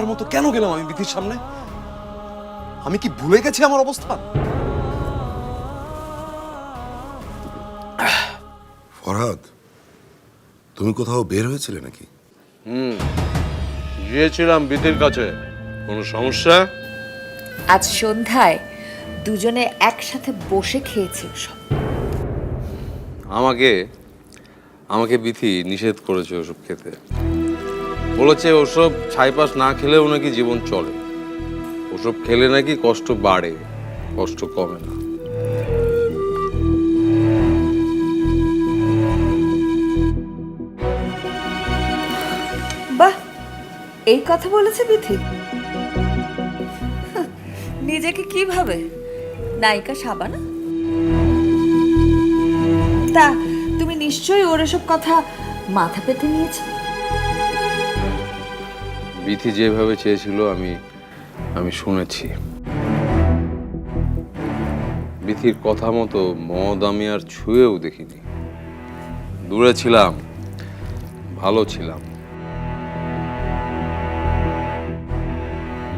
বেহার মতো কেন গেলাম আমি বিধির সামনে? আমি কি ভুলে গেছি আমার অবস্থা ফরহাদ তুমি কোথাও বের হয়েছিলে নাকি? গিয়েছিলাম বিধির কাছে। কোনো সমস্যা? আজ সন্ধ্যায় দুজনে একসাথে বসে খেয়েছি সব আমাকে আমাকে বিথি নিষেধ করেছে ওসব খেতে। বলেছে, ওসব ছাইপাশ না খেলেও নাকি জীবন চলে। ওসব খেলে নাকি কষ্ট বাড়ে, কষ্ট কমে না। এই কথা বলেছে বিথি। নিজেকে কি ভাবে? নায়িকা সাবানা তা, তুমি নিশ্চয়ই ওর এসব কথা মাথা পেতে নিয়েছো? বিথি যেভাবে চেয়েছিল, আমি আমি শুনেছি। বিথির কথা মতো মদ আমি আর ছুঁয়েও দেখিনি। দূরে ছিলাম, ভালো ছিলাম।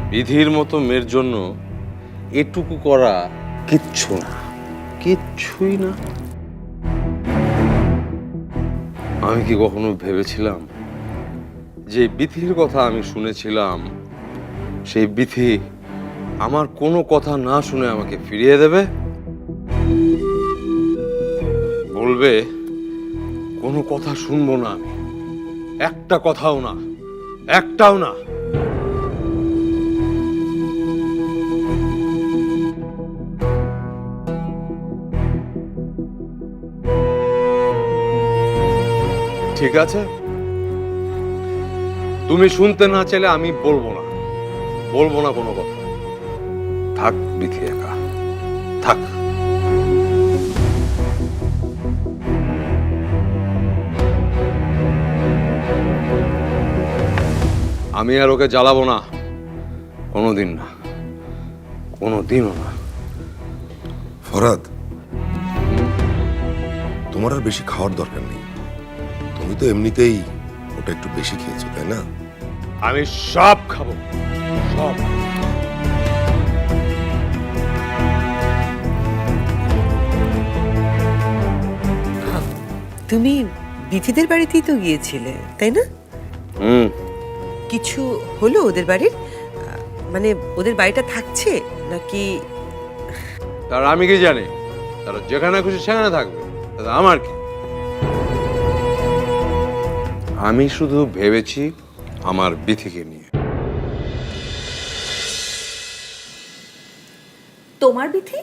বিধির মতো মেয়ের জন্য এটুকু করা কিচ্ছু না। কিচ্ছুই না। আমি কি কখনো ভেবেছিলাম যে বিথির কথা আমি শুনেছিলাম, সেই বিথি আমার কোনো কথা না শুনে আমাকে ফিরিয়ে দেবে? বলবে, কোনো কথা শুনব না আমি একটা কথাও না, একটাও না। ঠিক আছে? তুমি শুনতে না চাইলে আমি বলব না। বলব না কোনো কথা। থাক, বিথি একা। থাক। আমি আর ওকে জ্বালাবো না। কোনোদিন না। কোনোদিনও না। ফরহাদ তোমার আর বেশি খাওয়ার দরকার নেই। তুমি তো এমনিতেই ওটা একটু বেশি খেয়েছো তাই না? আমি সব খাব সব। তুমি বিথিদের বাড়িতেই তো গিয়েছিলে তাই না? হুম। কিছু হলো ওদের বাড়ির? মানে ওদের বাড়িটা থাকছে নাকি? তার আমি কি জানি? তারা যেখানে খুশি সেখানে থাকবে আমার কি? আমি শুধু ভেবেছি আমার বিথিকে নিয়ে। তোমার বিথি?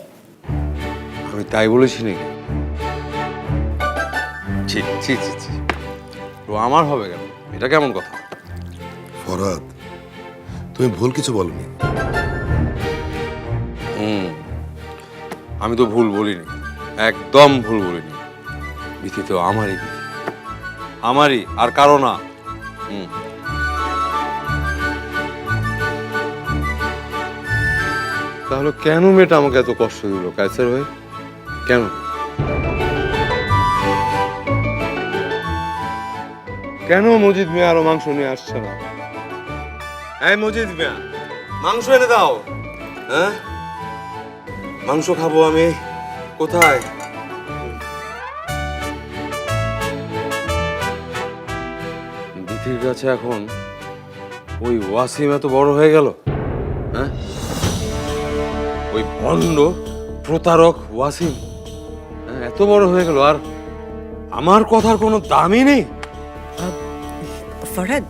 আমি তাই বলেছি নাকি ছি ছি ছি ছি। তো আমার হবে কেন? এটা কেমন কথা? ফরহাদ তুমি ভুল কিছু বলনি। হুম আমি তো ভুল বলিনি। একদম ভুল বলিনি। বিথি তো আমারই বিথি। আমারই আর কারও না। হুম। তাহলে কেন মেয়েটা আমাকে এত কষ্ট দিল ক্যান্সার হয়ে কেন? কেন মজিদ মিয়া আরও মাংস নিয়ে আসছে না? এই মজিদ মিয়া মাংস এনে দাও। হ্যাঁ? মাংস খাব আমি। কোথায়? দিদির কাছে এখন? ওই ওয়াসিম এত বড় হয়ে গেল? হ্যাঁ? ওই ভণ্ড প্রতারক ওয়াসিম হ্যাঁ, এত বড় হয়ে গেল আর আমার কথার কোনো দামই নেই? ফরহাদ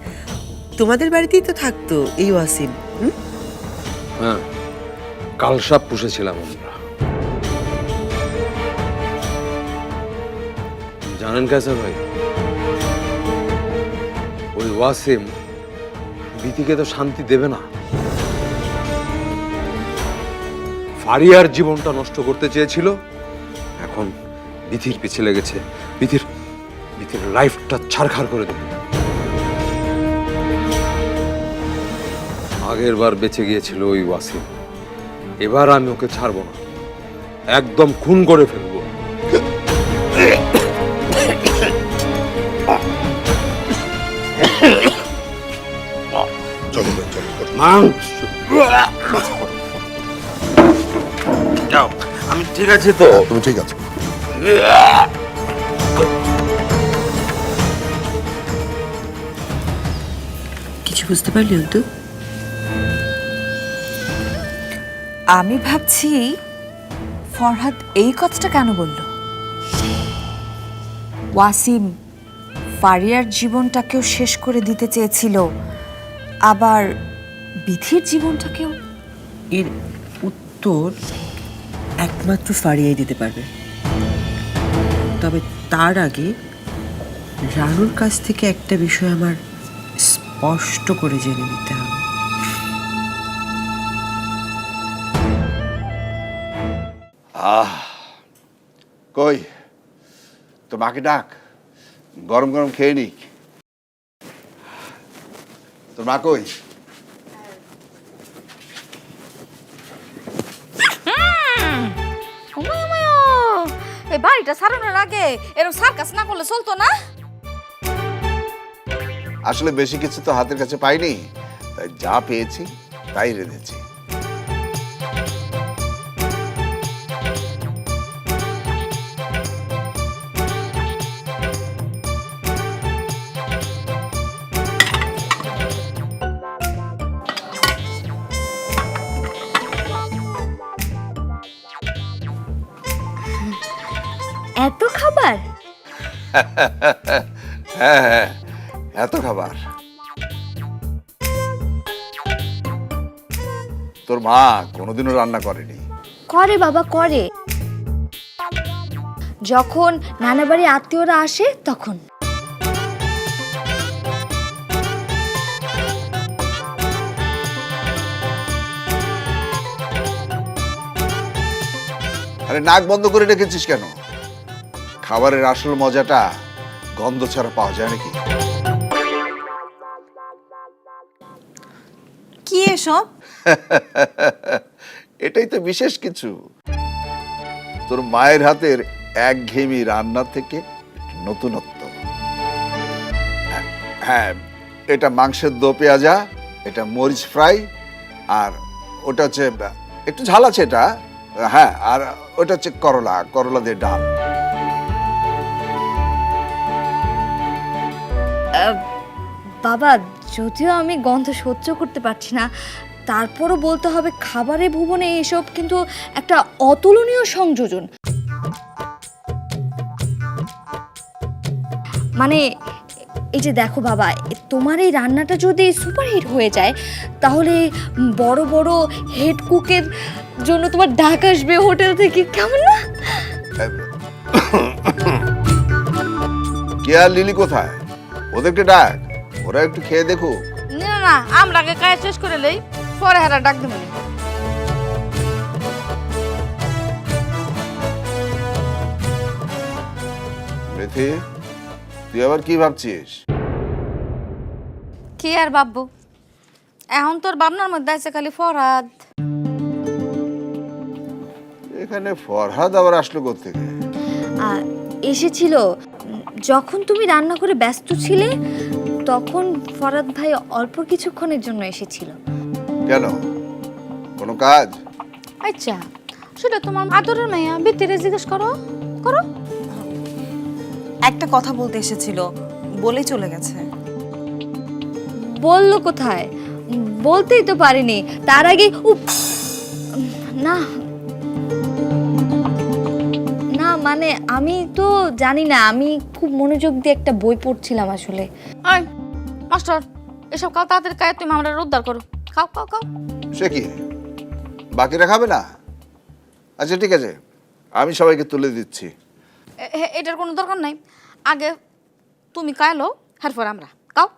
তোমাদের বাড়িতেই তো থাকতো এই ওয়াসিম হুম? হ্যাঁ কালসাপ পুষেছিলাম আমরা। জানেন কাছে ভাই? ওয়াসিম বিতিকে তো শান্তি দেবে না। ফারিয়ার জীবনটা নষ্ট করতে চেয়েছিল, এখন বিধির পিছে লেগেছে। বিধির বিধির লাইফটা ছাড়খাড় করে দেবে। আগের বার বেঁচে গিয়েছিল ওই ওয়াসিম। এবার আমি ওকে ছাড়বো না। একদম খুন করে ফেলব। মাংস। যাও, আমি ঠিক আছে তো। তুমি ঠিক আছে। কিছু বুঝতে পারলি অন্তু আমি ভাবছি ফরহাদ এই কথাটা কেন বলল? ওয়াসিম ফারিয়ার জীবনটাকেও শেষ করে দিতে চেয়েছিল আবার বিধির জীবনটাকেও? এর উত্তর একমাত্র ফারিয়াই দিতে পারবে। তবে তার আগে রানুর কাছ থেকে একটা বিষয় আমার স্পষ্ট করে জেনে নিতে হবে। আহ কই? তো মাকে ডাক। গরম গরম খেয়ে নিক। তোর মা কই? এই বাড়িটা সারানোর আগে এরকম সার্কাস না করলে চলতো না? আসলে বেশি কিছু তো হাতের কাছে পাইনি। তাই যা পেয়েছি, তাই রেঁধেছি। হ্যাঁ হ্যাঁ এত খাবার। তোর মা কোনোদিনও রান্না করেনি। করে বাবা করে। যখন নানা বাড়ি আত্মীয়রা আসে তখন। আরে নাক বন্ধ করে রেখেছিস কেন? খাবারের আসল মজাটা গন্ধ ছাড়া পাওয়া যায় নাকি? কি এসব? এটাই তো বিশেষ কিছু। তোর মায়ের হাতের একঘেয়েমি রান্না থেকে নতুনত্ব। হ্যাঁ, হ্যাঁ এটা মাংসের দো পেঁয়াজা এটা মরিচ ফ্রাই আর ওটা হচ্ছে একটু ঝাল আছে এটা হ্যাঁ আর ওটা হচ্ছে করলা করলা দিয়ে ডাল। বাবা, যদিও আমি গন্ধ সহ্য করতে পারছি না, তারপরও বলতে হবে খাবারে ভুবনে এসব কিন্তু একটা অতুলনীয় সংযোজন। মানে এই যে দেখো বাবা, তোমার এই রান্নাটা যদি সুপারহিট হয়ে যায়, তাহলে বড় বড় হেড কুকের জন্য তোমার ডাক আসবে হোটেল থেকে, কেমন না? কে আর লিলি কোথায়? ওদেরকে ডাক ওরা একটু খেয়ে দেখো না না আমরা আগে কাজ শেষ করে লই পরে হারা ডাক দেবো। মেথি তুই আবার কি ভাবছিস? কি আর বাবু এখন তোর বাবনার মধ্যে আছে খালি ফরহাদ। এখানে ফরহাদ আবার আসলো কোথেকে আর এসেছিল যখন তুমি রান্না করে ব্যস্ত ছিলে তখন ফরাদ ভাই অল্প কিছুক্ষণের জন্য এসেছিল। কেন? কোনো কাজ? আচ্ছা সেটা তোমার আদরের মাইয়া ভিতরে জিজ্ঞেস করো করো। একটা কথা বলতে এসেছিল বলেই চলে গেছে। বলল কোথায়? বলতেই তো পারিনি তার আগে উপ না মানে আমি তো জানি না আমি খুব মনোযোগ দিয়ে একটা বই পড়ছিলাম আসলে। আয় মাস্টার এসব খাও তাড়াতাড়ি খায় তুমি আমরা উদ্ধার করো। খাও খাও খাও। সে কি? বাকিরা খাবে না? আচ্ছা ঠিক আছে আমি সবাইকে তুলে দিচ্ছি। এ- এ- এটার কোনো দরকার নাই। আগে তুমি কায়লো এরপর আমরা। কাও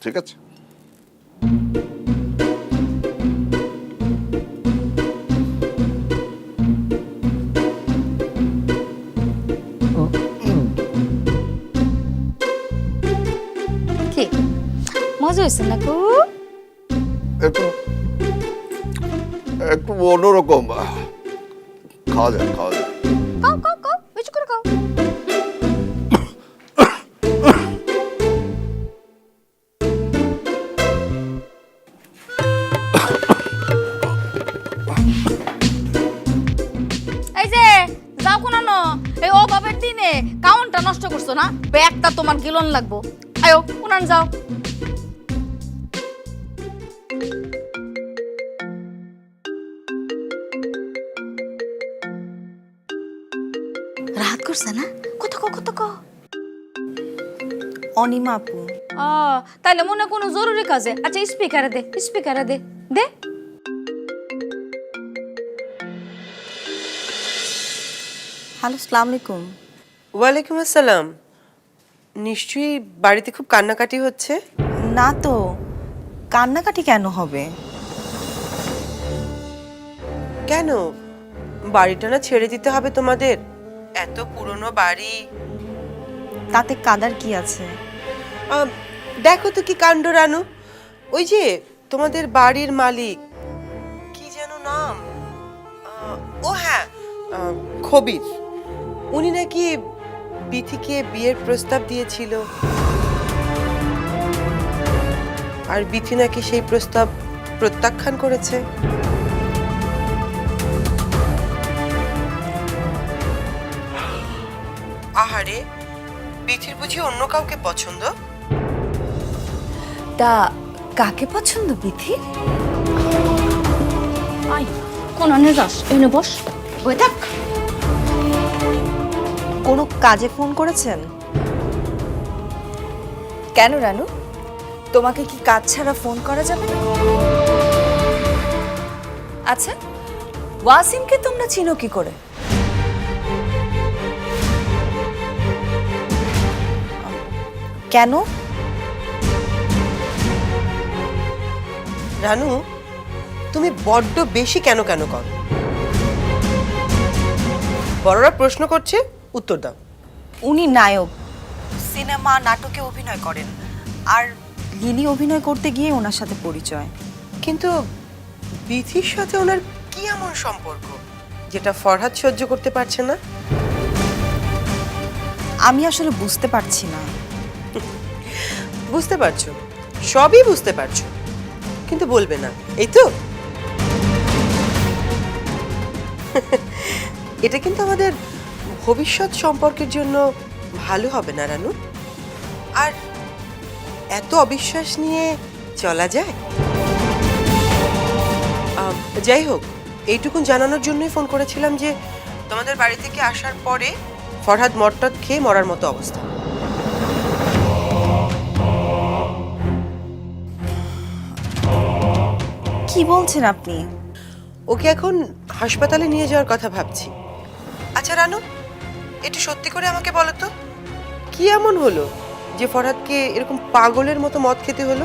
ঠিক আছে। হয়েছে একটু একটু অন্যরকম খাওয়া যায় খাওয়া যায় এই যে যাও কোনানো এই অভাবের দিনে কাউন্টটা নষ্ট করছ না? ব্যাগটা তোমার গিলন লাগবো। আয়ো উনান যাও। করছে না? কত ক কত ক অনিমা আপু ও তাহলে মনে হয় কোনো জরুরি কাজে। আচ্ছা স্পিকারে দে স্পিকারে দে দে। হ্যালো সালাম আলাইকুম। ওয়ালাইকুম আসসালাম। নিশ্চয়ই বাড়িতে খুব কান্নাকাটি হচ্ছে? না তো কান্নাকাটি কেন হবে? কেন? বাড়িটা না ছেড়ে দিতে হবে তোমাদের? এত পুরনো বাড়ি। তাতে কাদার কি আছে? আম, দেখো তো কি কাণ্ড রানু। ওই যে তোমাদের বাড়ির মালিক কি যেন নাম? আহ, ও হ্যাঁ আহ, খবির। উনি নাকি বিথিকে বিয়ের প্রস্তাব দিয়েছিল। আর বিথি নাকি সেই প্রস্তাব প্রত্যাখ্যান করেছে। আহারে বিথির বুঝি অন্য কাউকে পছন্দ? তা কাকে পছন্দ বিথি? আই কোন যাস এনে বস। বই থাক কোনো কাজে ফোন করেছেন? কেন রানু? তোমাকে কি কাজ ছাড়া ফোন করা যাবে না? আচ্ছা ওয়াসিমকে তোমরা চিনো কি করে? কেন? রানু তুমি বড্ড বেশি কেন কেন কর। বড়রা প্রশ্ন করছে উত্তর দাও। উনি নায়ক সিনেমা নাটকে অভিনয় করেন। আর লিলি অভিনয় করতে গিয়ে ওনার সাথে পরিচয়। কিন্তু বিথির সাথে ওনার কি এমন সম্পর্ক যেটা ফরহাদ সহ্য করতে পারছে না? আমি আসলে বুঝতে পারছি না। বুঝতে পারছ? সবই বুঝতে পারছ। কিন্তু বলবে না, এই তো? এটা কিন্তু আমাদের ভবিষ্যৎ সম্পর্কের জন্য ভালো হবে না, রানু? আর এত অবিশ্বাস নিয়ে চলা যায়? যাই হোক, এইটুকুন জানানোর জন্যই ফোন করেছিলাম যে তোমাদের বাড়ি থেকে আসার পরে ফরহাদ মটটদ খেয়ে মরার মতো অবস্থা। কি বলছেন আপনি? ওকে এখন হাসপাতালে নিয়ে যাওয়ার কথা ভাবছি। আচ্ছা রানু, একটু সত্যি করে আমাকে বলো তো, কি এমন হলো যে ফরহাদকে এরকম পাগলের মতো মদ খেতে হলো?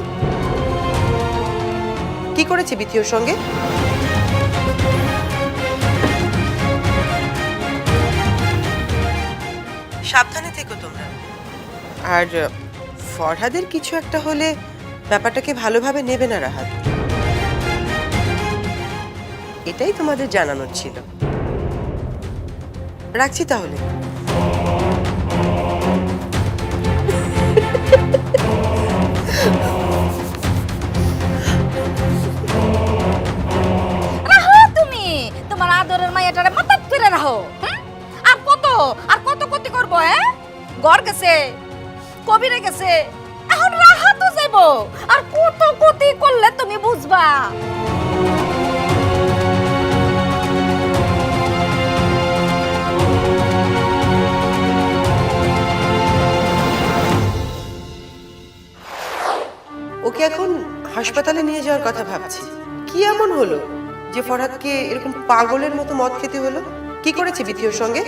কি করেছে বিথিওর সঙ্গে? সাবধানে থেকো তোমরা। আর ফরহাদের কিছু একটা হলে ব্যাপারটাকে ভালোভাবে নেবে না রাহাত। এটাই তোমাদের জানানোর ছিল। রাখছি তাহলে। তুমি! তোমার আদরের রাহো হুম? আর কত আর কত করব হ্যাঁ? ঘর গেছে, কবিরে গেছে, এখন যাইব। আর কত ক্ষতি করলে তুমি বুঝবা? হাসপাতালে নিয়ে যাওয়ার কথা ভাবছি। কি এমন হলো যে ফরহাদকে এরকম পাগলের মতো মদ খেতে হলো? কি করেছে বিথিওর সঙ্গে?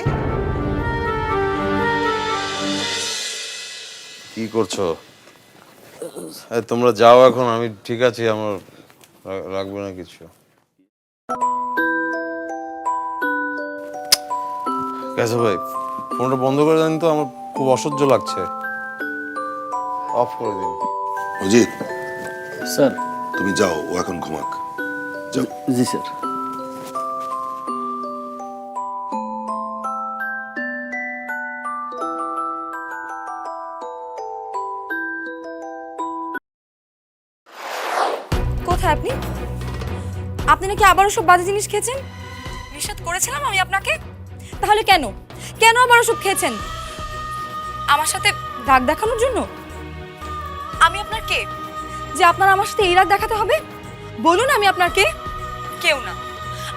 কি করছ? এই, তোমরা যাও এখন আমি ঠিক আছি আমার রাখব না কিছু। কেসে ভাই ফোনটা বন্ধ করে দেন তো আমার খুব অসহ্য লাগছে। অফ করে দিন। অজিত স্যার। তুমি যাও ও এখন ঘুমাক। যাও। জি স্যার। কোথায় আপনি? আপনি নাকি আবারও সব বাজে জিনিস খেয়েছেন? নিষেধ করেছিলাম আমি আপনাকে। তাহলে কেন? কেন আবার ওসব খেয়েছেন? আমার সাথে রাগ দেখানোর জন্য? আমি আপনার কে? যে আপনার আমার সাথে এই রাগ দেখাতে হবে? বলুন আমি আপনার কে? কেউ না।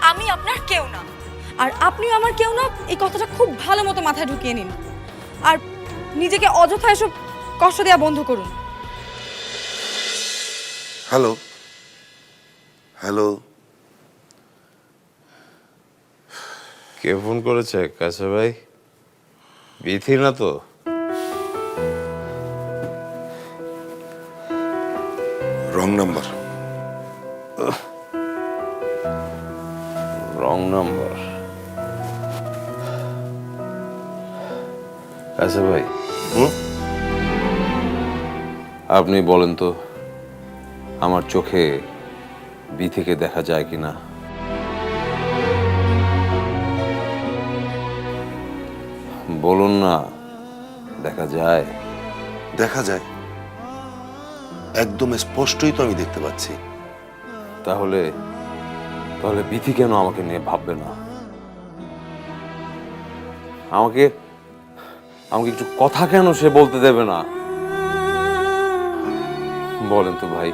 আমি আপনার কেউ না। আর আপনিও আমার কেউ না এই কথাটা খুব ভালো মতো মাথায় ঢুকিয়ে নিন। আর নিজেকে অযথা এসব কষ্ট দেওয়া বন্ধ করুন। হ্যালো। হ্যালো। কে ফোন করেছে? কাছে ভাই? বিথি না তো? কাছে ভাই। আপনি বলেন তো আমার চোখে বিথিকে দেখা যায় কিনা? বলুন না দেখা যায়? দেখা যায়। একদম স্পষ্টই তো আমি দেখতে পাচ্ছি। তাহলে তাহলে বিথি কেন আমাকে নিয়ে ভাববে না? আমাকে আমাকে একটু কথা কেন সে বলতে দেবে না? বলেন তো ভাই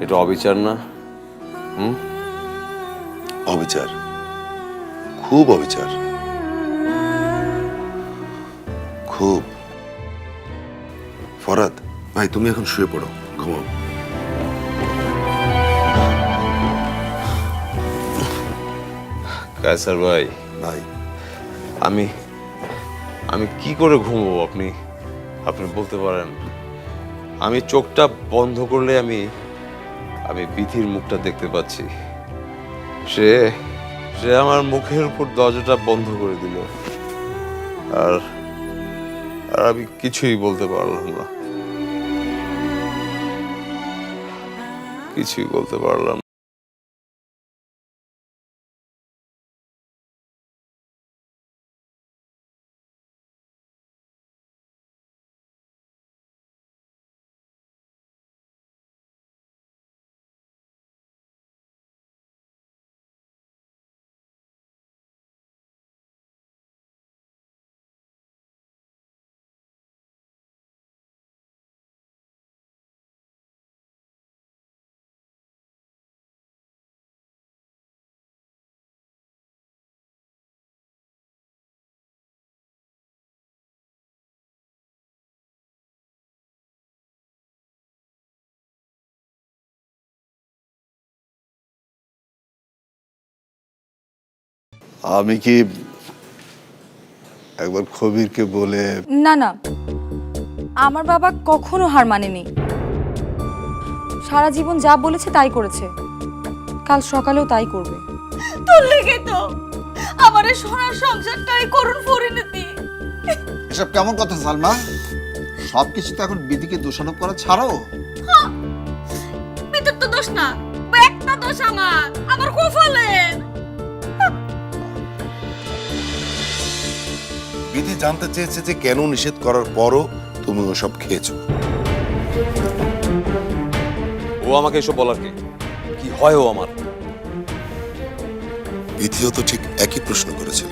এটা অবিচার না? হুম? অবিচার। খুব অবিচার। খুব। ফরাদ ভাই তুমি এখন শুয়ে পড়ো ঘুমাও। কায়সার ভাই ভাই। আমি আমি কি করে ঘুমবো আপনি? আপনি বলতে পারেন, আমি চোখটা বন্ধ করলে আমি আমি বিধির মুখটা দেখতে পাচ্ছি। সে সে আমার মুখের উপর দরজাটা বন্ধ করে দিল। আর আর আমি কিছুই বলতে পারলাম না। কিছুই বলতে পারলাম আমি কি একবার খবিরকে বলে না না। আমার বাবা কখনো হার মানেনি। সারা জীবন যা বলেছে তাই করেছে। কাল সকালেও তাই করবে। তোর লেগে তো আমার সোনার সংসারটাই করুন পরিণতি। এসব কেমন কথা সালমা? সব কিছু তো এখন বিধিকে দোষারোপ করা ছাড়ো ভিতর তো দোষ না একটা দোষ আমার। আমার কপালের বিধি জানতে চেয়েছে যে কেন নিষেধ করার পরও তুমি ওসব খেয়েছো। ও আমাকে এসব বলার কে? কি হয় ও আমার? বিধিও তো ঠিক একই প্রশ্ন করেছিল।